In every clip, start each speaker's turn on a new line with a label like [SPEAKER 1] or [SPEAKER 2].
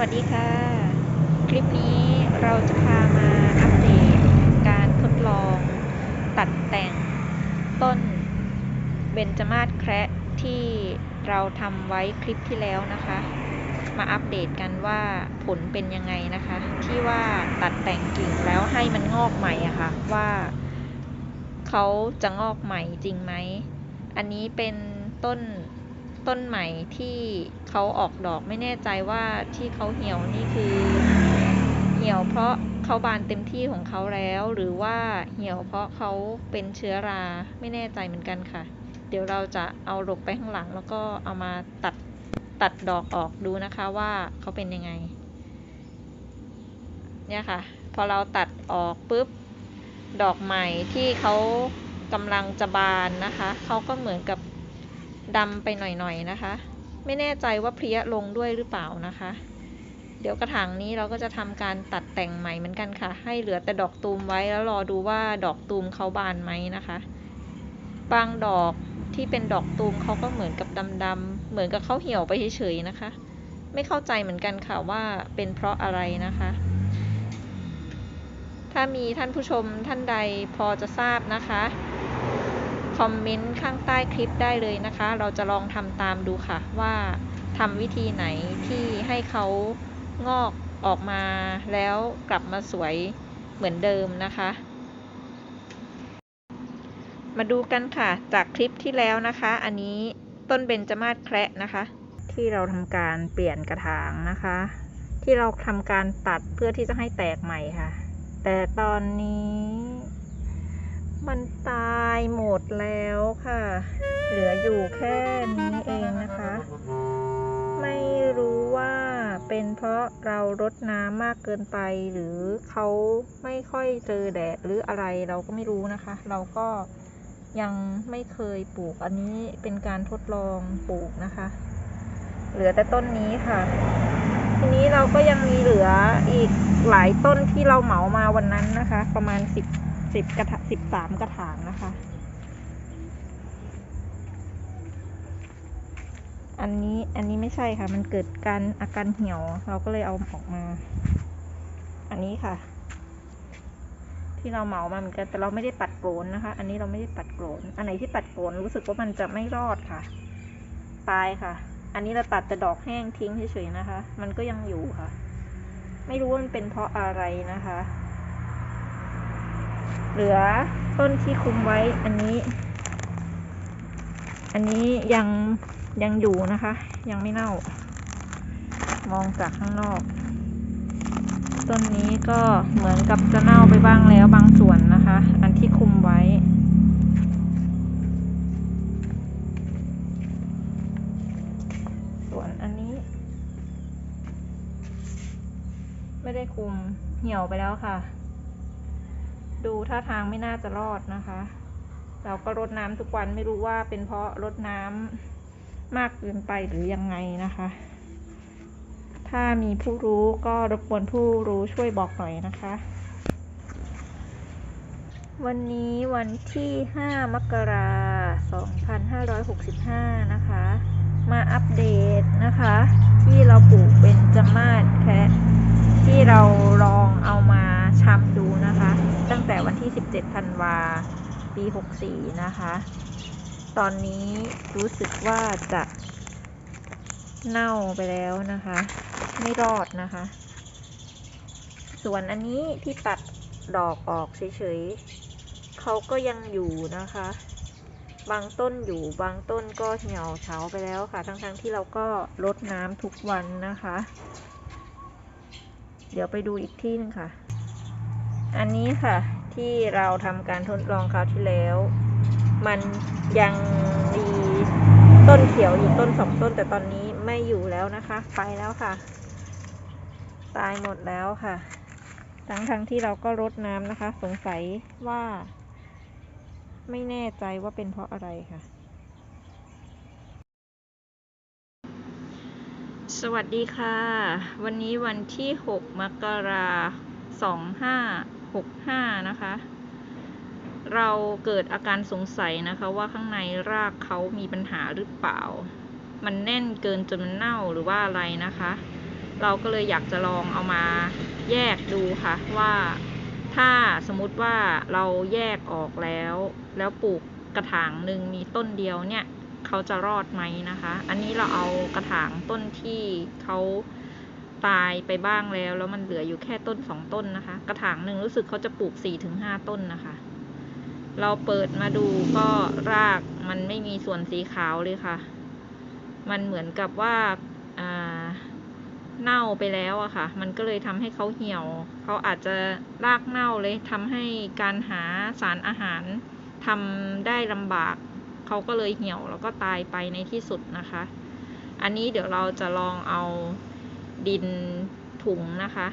[SPEAKER 1] วัสดีค่ะ คลิปนี้เราจะพามาอัปเดตการทดลองตัดแต่งต้นเบญจมาศแคระที่เราทำไว้คลิปที่แล้วนะคะ มาอัปเดตกันว่าผลเป็นยังไงนะคะ ที่ว่าตัดแต่งกิ่งแล้วให้มันงอกใหม่อะค่ะว่าเขาจะงอกใหม่จริงไหม อันนี้เป็นต้น ต้นใหม่ที่เขาออกดอกไม่แน่ใจว่าที่เขาเหี่ยวนี่คือ เหี่ยวเพราะเขาบานเต็มที่ของเขาแล้ว หรือว่าเหี่ยวเพราะเขาเป็นเชื้อราไม่แน่ใจเหมือนกันค่ะ เดี๋ยวเราจะเอาหลบไปข้างหลัง แล้วก็เอามาตัดตัดดอกออกดูนะคะว่าเขาเป็นยังไง เนี่ยค่ะ พอเราตัดออกปุ๊บดอกใหม่ที่เขากำลังจะบานนะคะ เขาก็เหมือนกับ ดำไปหน่อยๆนะคะ ไม่แน่ใจว่าเพลี้ยลงด้วยหรือเปล่านะคะ เดี๋ยวกระถางนี้เราก็จะทำการตัดแต่งใหม่เหมือนกันค่ะ ให้เหลือแต่ดอกตูมไว้แล้วรอดูว่าดอกตูมเขาบานไหมนะคะ บางดอกที่เป็นดอกตูมเขาก็เหมือนกับดำๆเหมือนกับเขาเหี่ยวไปเฉยๆนะคะ ไม่เข้าใจเหมือนกันค่ะว่าเป็นเพราะอะไรนะคะถ้ามีท่านผู้ชมท่านใดพอจะทราบนะคะ คอมเมนต์ข้างใต้คลิปได้เลยนะคะ เราจะลองทำตามดูค่ะ ว่าทำวิธีไหนที่ให้เขางอกออกมาแล้วกลับมาสวยเหมือนเดิมนะคะ มาดูกันค่ะจากคลิปที่แล้วนะคะ อันนี้ต้นเบญจมาศแคระนะคะ ที่เราทำการเปลี่ยนกระถางนะคะ ที่เราทำการตัดเพื่อที่จะให้แตกใหม่ค่ะ แต่ตอนนี้ มันตายหมดแล้วค่ะ เหลืออยู่แค่นี้เองนะคะ ไม่รู้ว่าเป็นเพราะเรารดน้ำมากเกินไป หรือเขาไม่ค่อยเจอแดดหรืออะไรเราก็ไม่รู้นะคะ เราก็ยังไม่เคยปลูกอันนี้เป็นการทดลองปลูกนะคะ เหลือแต่ต้นนี้ค่ะ ทีนี้เราก็ยังมีเหลืออีกหลายต้นที่เราเหมามาวันนั้นนะคะ ประมาณสิบ สิบกระถสิบสามกระถางนะคะ อันนี้อันนี้ไม่ใช่ค่ะ มันเกิดการอาการเหี่ยว เราก็เลยเอาออกมา อันนี้ค่ะ ที่เราเหมามาเหมือนกันแต่เราไม่ได้ปัดโกนนะคะ อันนี้เราไม่ได้ปัดโกนอันไหนที่ปัดโกนรู้สึกว่ามันจะไม่รอดค่ะ ตายค่ะ อันนี้เราตัดแต่ดอกแห้งทิ้งเฉยๆนะคะ มันก็ยังอยู่ค่ะ ไม่รู้ว่ามันเป็นเพราะอะไรนะคะ เหลือต้นที่คุมไว้อันนี้ อันนี้ยังยังอยู่นะคะ ยังไม่เน่า มองจากข้างนอก ต้นนี้ก็เหมือนกับจะเน่าไปบ้างแล้วบางส่วนนะคะ อันที่คุมไว้ส่วนอันนี้ ไม่ได้คุมเหี่ยวไปแล้วค่ะ ดูท่าทางไม่น่าจะรอดนะคะ เราก็รดน้ำทุกวันไม่รู้ว่าเป็นเพราะรดน้ำมากเกินไปหรือยังไงนะคะ ถ้ามีผู้รู้ก็รบกวนผู้รู้ช่วยบอกหน่อยนะคะ วันนี้วันที่ 5 มกราคม2565 นะคะ มาอัปเดตนะคะ ที่เราปลูกเป็นจมาศแคะที่เราลองเอามาชำดูนะคะ ที่17ธันวา ปี 64 นะคะ ตอนนี้รู้สึกว่าจะเน่าไปแล้วนะคะ ไม่รอดนะคะ ส่วนอันนี้ที่ตัดดอกออกเฉยๆเขาก็ยังอยู่นะคะ บางต้นอยู่บางต้นก็เหี่ยวเฉาไปแล้วค่ะ ทั้งๆที่เราก็รดน้ำทุกวันนะคะ เดี๋ยวไปดูอีกที่หนึงค่ะ อันนี้ค่ะ ที่เราทำการทดลองคราวที่แล้ว มันยังมีต้นเขียวอยู่ต้นสองต้น แต่ตอนนี้ไม่อยู่แล้วนะคะ ไปแล้วค่ะ ตายหมดแล้วค่ะ ทั้งทั้งที่เราก็รดน้ำนะคะ สงสัยว่า ไม่แน่ใจว่าเป็นเพราะอะไรค่ะ สวัสดีค่ะ วันนี้วันที่ 6 มกราคม 65 นะคะ เราเกิดอาการสงสัยนะคะว่าข้างในรากเขามีปัญหาหรือเปล่า มันแน่นเกินจนมันเน่าหรือว่าอะไรนะคะ เราก็เลยอยากจะลองเอามาแยกดูค่ะว่าถ้าสมมติว่าเราแยกออกแล้ว แล้วปลูกกระถางหนึ่งมีต้นเดียวเนี่ยเขาจะรอดไหมนะคะ อันนี้เราเอากระถางต้นที่เขา ตายไปบ้างแล้ว แล้วมันเหลืออยู่แค่ต้นสองต้นนะคะ กระถางหนึ่งรู้สึกเขาจะปลูกสี่ถึงห้าต้นนะคะ เราเปิดมาดูก็รากมันไม่มีส่วนสีขาวเลยค่ะ มันเหมือนกับว่าเน่าไปแล้วอะค่ะ มันก็เลยทำให้เขาเหี่ยว เขาอาจจะรากเน่าเลยทำให้การหาสารอาหารทำได้ลำบาก เขาก็เลยเหี่ยวแล้วก็ตายไปในที่สุดนะคะ อันนี้เดี๋ยวเราจะลองเอา ดินถุงนะคะ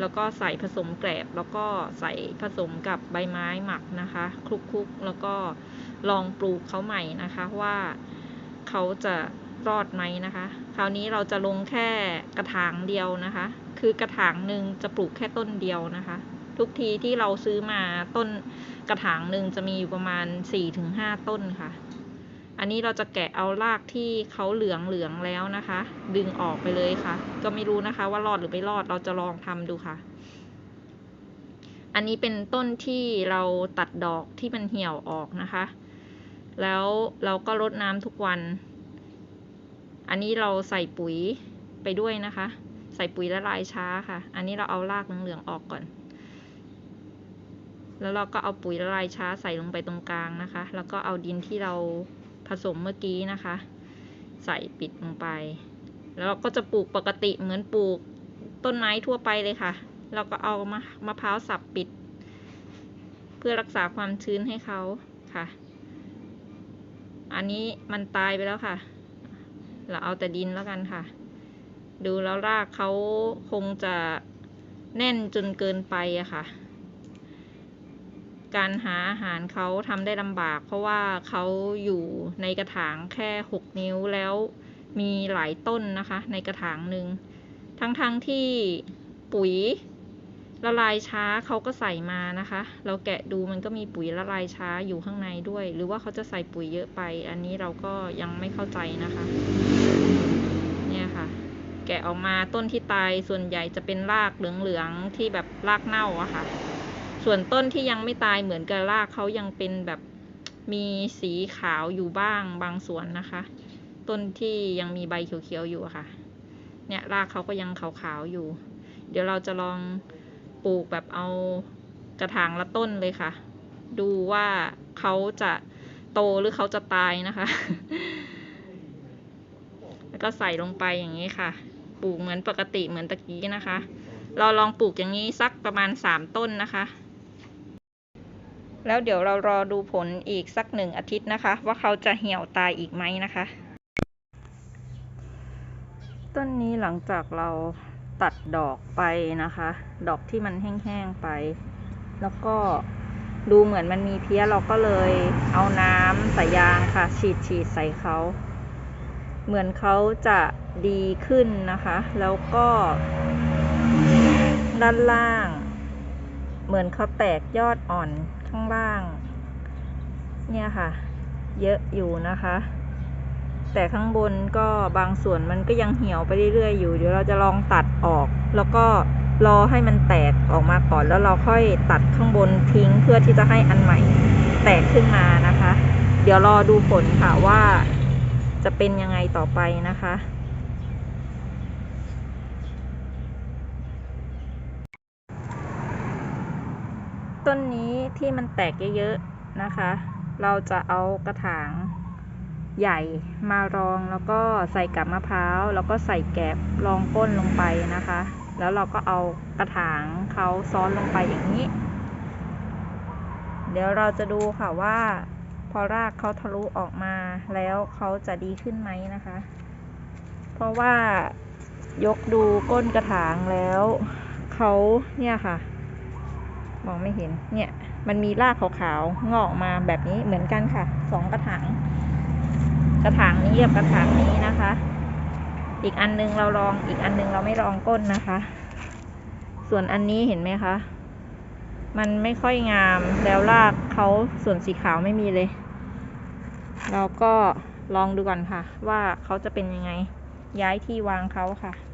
[SPEAKER 1] แล้วก็ใส่ผสมแกลบ แล้วก็ใส่ผสมกับใบไม้หมักนะคะ คลุกๆ แล้วก็ลองปลูกเขาใหม่นะคะว่าเขาจะรอดไหมนะคะ คราวนี้เราจะลงแค่กระถางเดียวนะคะ คือกระถางหนึ่งจะปลูกแค่ต้นเดียวนะคะ ทุกทีที่เราซื้อมาต้นกระถางหนึ่งจะมีอยู่ประมาณ 4-5 ต้นค่ะ อันนี้เราจะแกะเอารากที่เขาเหลืองเหลืองแล้วนะคะ ดึงออกไปเลยค่ะ ก็ไม่รู้นะคะว่ารอดหรือไม่รอดเราจะลองทำดูค่ะ อันนี้เป็นต้นที่เราตัดดอกที่มันเหี่ยวออกนะคะ แล้วเราก็รดน้ำทุกวัน อันนี้เราใส่ปุ๋ยไปด้วยนะคะ ใส่ปุ๋ยละลายช้าค่ะ อันนี้เราเอารากเหลืองๆออกก่อนแล้วเราก็เอาปุ๋ยละลายช้าใส่ลงไปตรงกลางนะคะ แล้วก็เอาดินที่เรา ผสมเมื่อกี้นะคะ ใส่ปิดลงไป แล้วเราก็จะปลูกปกติเหมือนปลูกต้นไม้ทั่วไปเลยค่ะ เราก็เอามะมะพร้าวสับปิด เพื่อรักษาความชื้นให้เขาค่ะ อันนี้มันตายไปแล้วค่ะ เราเอาแต่ดินแล้วกันค่ะ ดูแล้วรากเขาคงจะแน่นจนเกินไปอะค่ะ การหาอาหารเขาทำได้ลำบาก เพราะว่าเขาอยู่ในกระถางแค่ 6 นิ้วแล้วมีหลายต้นนะคะ ในกระถางหนึ่งทั้งๆทที่ปุ๋ยละลายช้าเขาก็ใส่มานะคะ เราแกะดูมันก็มีปุ๋ยละลายช้าอยู่ข้างในด้วย หรือว่าเขาจะใส่ปุ๋ยเยอะไป อันนี้เราก็ยังไม่เข้าใจนะคะ เนี่ยค่ะ แกะออกมาต้นที่ตายส่วนใหญ่จะเป็นรากเหลืองๆที่แบบรากเน่าอะค่ะ ส่วนต้นที่ยังไม่ตายเหมือนกับรากเขายังเป็นแบบมีสีขาวอยู่บ้างบางส่วนนะคะ ต้นที่ยังมีใบเขียวๆอยู่ค่ะ เนี่ยรากเขาก็ยังขาวๆอยู่ เดี๋ยวเราจะลองปลูกแบบเอากระถางละต้นเลยค่ะ ดูว่าเขาจะโตหรือเขาจะตายนะคะ แล้วก็ใส่ลงไปอย่างนี้ค่ะ ปลูกเหมือนปกติเหมือนตะกี้นะคะ เราลองปลูกอย่างนี้สักประมาณสามต้นนะคะ แล้วเดี๋ยวเรารอดูผลอีกสักหนึ่งอาทิตย์นะคะ ว่าเขาจะเหี่ยวตายอีกไหมนะคะ ต้นนี้หลังจากเราตัดดอกไปนะคะ ดอกที่มันแห้งๆไป แล้วก็ดูเหมือนมันมีเพี้ยเราก็เลยเอาน้ำสายยางค่ะ ฉีดฉีดใส่เขา เหมือนเขาจะดีขึ้นนะคะ แล้วก็ด้านล่าง เหมือนเขาแตกยอดอ่อน ข้างล่าง เนี่ยค่ะ เยอะอยู่นะคะ แต่ข้างบนก็บางส่วนมันก็ยังเหี่ยวไปเรื่อยๆอยู่ เดี๋ยวเราจะลองตัดออก แล้วก็รอให้มันแตกออกมาก่อนแล้วเราค่อยตัดข้างบนทิ้งเพื่อที่จะให้อันใหม่แตกขึ้นมานะคะ เดี๋ยวรอดูผลค่ะว่าจะเป็นยังไงต่อไปนะคะ ต้นนี้ที่มันแตกเยอะๆนะคะ เราจะเอากระถางใหญ่มารองแล้วก็ใส่กับมะพร้าว แล้วก็ใส่แกบรองก้นลงไปนะคะ แล้วเราก็เอากระถางเขาซ้อนลงไปอย่างนี้ เดี๋ยวเราจะดูค่ะว่า พอรากเขาทะลุออกมาแล้วเขาจะดีขึ้นไหมนะคะ เพราะว่ายกดูก้นกระถางแล้วเขาเนี่ยค่ะ มองไม่เห็น เนี่ย มันมีรากขาวๆ งอกมาแบบนี้เหมือนกันค่ะ สองกระถาง กระถางนี้กับกระถางนี้นะคะ อีกอันนึงเราลอง อีกอันนึงเราไม่ลองก้นนะคะ ส่วนอันนี้เห็นไหมคะ มันไม่ค่อยงาม แล้วรากเขาส่วนสีขาวไม่มีเลย เราก็ลองดูก่อนค่ะ ว่าเขาจะเป็นยังไง ย้ายที่วางเขาค่ะ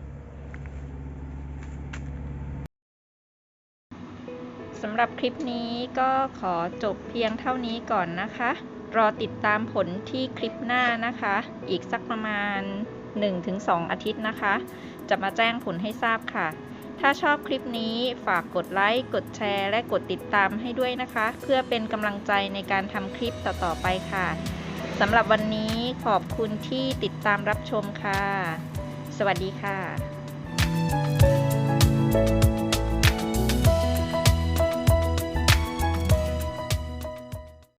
[SPEAKER 1] สำหรับคลิปนี้ก็ขอจบเพียงเท่านี้ก่อนนะคะ รอติดตามผลที่คลิปหน้านะคะ อีกสักประมาณ 1-2 อาทิตย์นะคะ จะมาแจ้งผลให้ทราบค่ะ ถ้าชอบคลิปนี้ฝากกดไลค์ กดแชร์ และกดติดตามให้ด้วยนะคะ เพื่อเป็นกำลังใจในการทำคลิปต่อๆไปค่ะสำหรับวันนี้ขอบคุณที่ติดตามรับชมค่ะ สวัสดีค่ะ